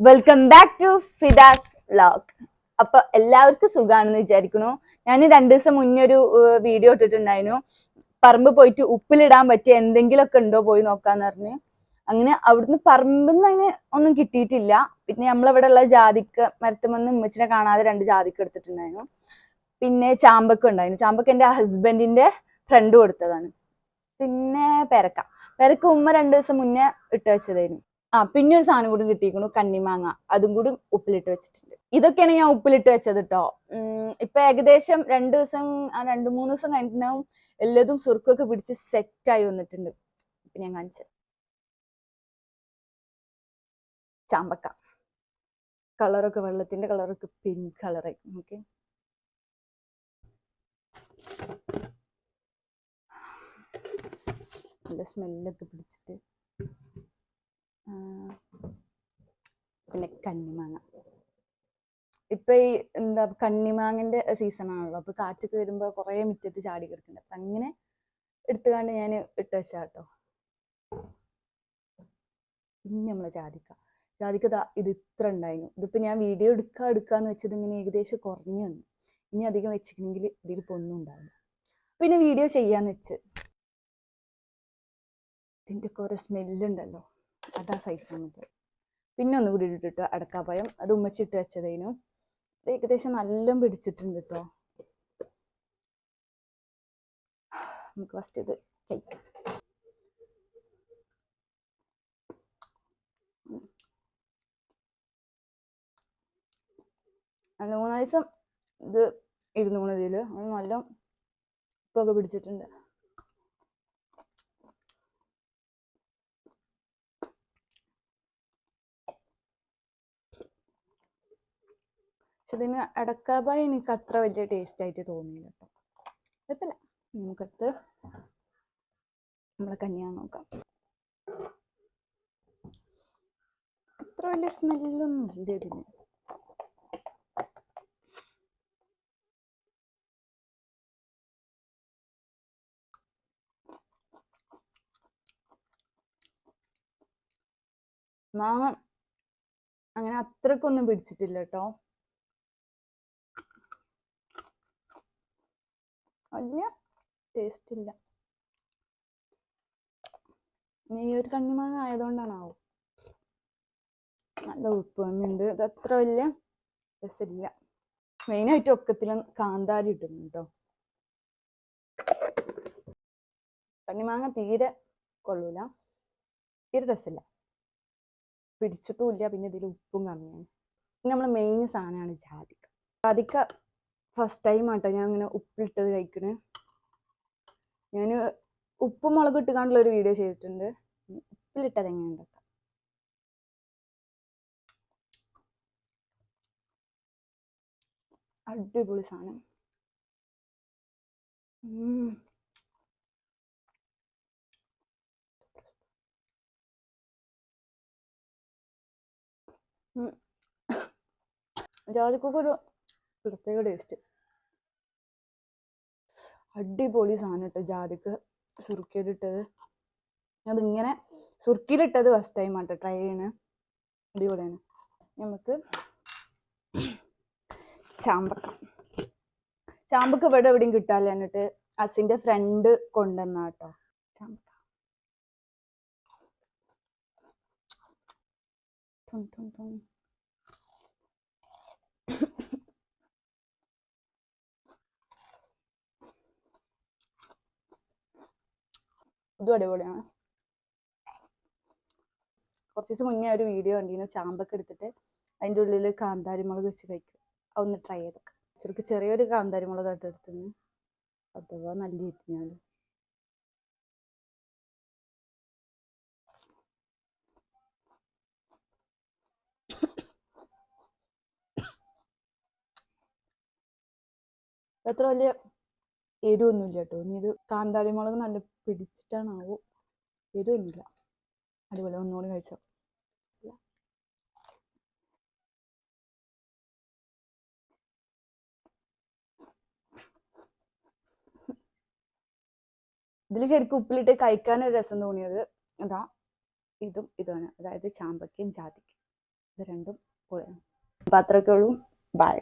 Welcome back to Fida's vlog അപ്പൊ എല്ലാവർക്കും സുഖാണെന്ന് വിചാരിക്കുന്നു. ഞാൻ രണ്ടു ദിവസം മുന്നേ ഒരു വീഡിയോ ഇട്ടിട്ടുണ്ടായിരുന്നു. പറമ്പ് പോയിട്ട് ഉപ്പിലിടാൻ പറ്റിയ എന്തെങ്കിലുമൊക്കെ ഉണ്ടോ പോയി നോക്കാന്ന് പറഞ്ഞ്. അങ്ങനെ അവിടുന്ന് പറമ്പിന്ന് അങ്ങനെ ഒന്നും കിട്ടിയിട്ടില്ല. പിന്നെ നമ്മളിവിടെ ഉള്ള ജാതിക്ക് മരത്തുമെന്ന് ഉമ്മച്ചിനെ കാണാതെ രണ്ട് ജാതിക്ക് എടുത്തിട്ടുണ്ടായിരുന്നു. പിന്നെ ചാമ്പക്ക ഉണ്ടായിരുന്നു. ചാമ്പക്ക എന്റെ ഹസ്ബൻഡിന്റെ ഫ്രണ്ട് കൊടുത്തതാണ്. പിന്നെ പെരക്ക. പെരക്ക ഉമ്മ രണ്ടു ദിവസം മുന്നേ ഇട്ട് വെച്ചതായിരുന്നു. ആ പിന്നെ ഒരു സാധനം കൂടി കിട്ടിയിരിക്കുന്നു കണ്ണിമാങ്ങ. അതും കൂടി ഉപ്പിലിട്ട് വെച്ചിട്ടുണ്ട്. ഇതൊക്കെയാണ് ഞാൻ ഉപ്പിലിട്ട് വെച്ചത് കേട്ടോ ഇപ്പൊ ഏകദേശം രണ്ടു ദിവസം രണ്ടു മൂന്ന് ദിവസം കഴിഞ്ഞിട്ടുണ്ടാവും എല്ലാതും സുർക്കൊക്കെ പിടിച്ച് സെറ്റായി വന്നിട്ടുണ്ട്. ഇപ്പൊ ഞാൻ കാണിച്ചത് ചാമ്പക്ക. കളറൊക്കെ വെള്ളത്തിന്റെ കളറൊക്കെ പിങ്ക് കളറായി ഓക്കെ നല്ല സ്മെല്ലൊക്കെ പിടിച്ചിട്ട് കണ്ണിമാങ്ങ. ഇപ്പൊ ഈ എന്താ കണ്ണിമാങ്ങന്റെ സീസൺ ആണല്ലോ അപ്പൊ കാറ്റൊക്കെ വരുമ്പോ കുറെ മുറ്റത്ത് ചാടി കിടക്കുന്നുണ്ട് അപ്പൊ അങ്ങനെ എടുത്തുകൊണ്ട് ഞാൻ ഇട്ട് വെച്ചാ കേട്ടോ പിന്നെ നമ്മളെ ജാതിക്ക. ജാതിക്ക ഇത് ഇത്ര ഉണ്ടായിരുന്നു ഇതിപ്പോ ഞാൻ വീഡിയോ എടുക്കാ എടുക്കാന്ന് വെച്ചത് ഇങ്ങനെ ഏകദേശം കുറഞ്ഞു വന്നു. ഇനി അധികം വെച്ചിട്ടുണ്ടെങ്കിൽ ഇതിൽ ഇപ്പൊ ഒന്നും ഉണ്ടാവില്ല. പിന്നെ വീഡിയോ ചെയ്യാന്ന് വെച്ച്. ഇതിന്റെ ഒക്കെ ഓരോ സ്മെല്ലുണ്ടല്ലോ അതാ പറ്റുക പിന്നെ ഒന്ന് കൂടി ഇട്ടിട്ടോ അടക്കാപ്പയം അത് ഉമ്മച്ചിട്ട് വെച്ചതേനു. ഇത് ഏകദേശം നല്ല പിടിച്ചിട്ടുണ്ട് കേട്ടോ നമുക്ക് ഫസ്റ്റ് ഇത് കഴിക്കാം മൂന്നാഴ്ച മൂന്ന് ദിവസം ഇത് ഇരുന്നു ഇതിൽ നല്ല ഉപ്പൊക്കെ പിടിച്ചിട്ടുണ്ട്. ഇതിന് അടക്കാപ്പായ എനിക്ക് അത്ര വലിയ ടേസ്റ്റ് ആയിട്ട് തോന്നിയില്ല കേട്ടോ കുഴപ്പമില്ല നമുക്കടുത്ത് നമ്മളെ കന്യാ നോക്കാം. അത്ര വലിയ സ്മെല്ലൊന്നും ഇല്ല ഇതിന്. മാങ്ങ അങ്ങനെ അത്രക്കൊന്നും പിടിച്ചിട്ടില്ല കേട്ടോ വലിയ ടേസ്റ്റ് ഇല്ല. ഈ ഒരു കണ്ണിമാങ്ങ ആയതുകൊണ്ടാണാവോ? നല്ല ഉപ്പ് ഉണ്ട് ഇത് അത്ര വലിയ രസമില്ല. മെയിനായിട്ട് ഒക്കത്തിലും കാന്താരി ഇട്ടുന്നു കേട്ടോ കണ്ണിമാങ്ങ തീരെ കൊള്ളൂല. തീരെ രസമില്ല. പിടിച്ചിട്ടുമില്ല പിന്നെ ഇതിൽ ഉപ്പും കമ്മിയാണ്. പിന്നെ നമ്മളെ മെയിൻ സാധനമാണ് ജാതിക്ക. ജാതിക്ക ഫസ്റ്റ് ടൈം ആട്ടോ ഞാൻ ഇങ്ങനെ ഉപ്പിലിട്ടത് കഴിക്കണേ. ഞാൻ ഉപ്പും മുളകും ഇട്ടുകൊണ്ടുള്ള ഒരു വീഡിയോ ചെയ്തിട്ടുണ്ട്. ഉപ്പിലിട്ടത് എങ്ങനെ ഉണ്ടാക്കാം അടിപൊളി സാധനം. ജാതിക്കൊക്കെ ഒരു പ്രത്യേക ടേസ്റ്റ് അടിപൊളി സാധനം കേട്ടോ ജാതിക്ക് സുറുക്കിയിലിട്ടത് അതിങ്ങനെ സുറുക്കിയിലിട്ടത് ഫസ്റ്റ് ടൈം ആട്ടോ ട്രൈ ചെയ്യണ്. അടിപൊളിയാണ്. നമുക്ക് ചാമ്പക്ക. ചാമ്പക്ക ഇവിടെ എവിടെയും കിട്ടാല്ല എന്നിട്ട് അസിന്റെ ഫ്രണ്ട് കൊണ്ടുവന്ന കേട്ടോ ചാമ്പക്ക ടും ടും. ഇതും അടിപൊളിയാണ്. കുറച്ച് ദിവസം മുന്നേ ഒരു വീഡിയോ കണ്ടിരുന്നു. ചാമ്പൊക്കെ എടുത്തിട്ട് അതിന്റെ ഉള്ളിൽ കാന്താരി മുളക് വെച്ച് കഴിക്കും. അതൊന്ന് ട്രൈ ചെയ്തൊക്കെ. ചെറുക്ക് ചെറിയൊരു കാന്താരി മുളക് ആയിട്ട് എടുത്തിരുന്നു. അഥവാ നല്ല ഇരിഞ്ഞാൽ അത്ര വലിയ എരിവൊന്നുമില്ല കേട്ടോ ഇനി ഇത് കാന്താരി മുളക് നല്ല പിടിച്ചിട്ടാണാവോ? എരിവൊന്നുമില്ല അടിപൊളി. ഒന്നുകൂടി കഴിച്ചോ. ഇതിൽ ശരിക്കും ഉപ്പിലിട്ട് കഴിക്കാൻ ഒരു രസം തോന്നിയത് എന്താ? ഇതും ഇതാണ്. അതായത് ചാമ്പക്കയും ജാതിക്കും ഇത് രണ്ടും പൊളിയാണ്. അപ്പൊ അത്രയൊക്കെ ഉള്ളൂ. ബൈ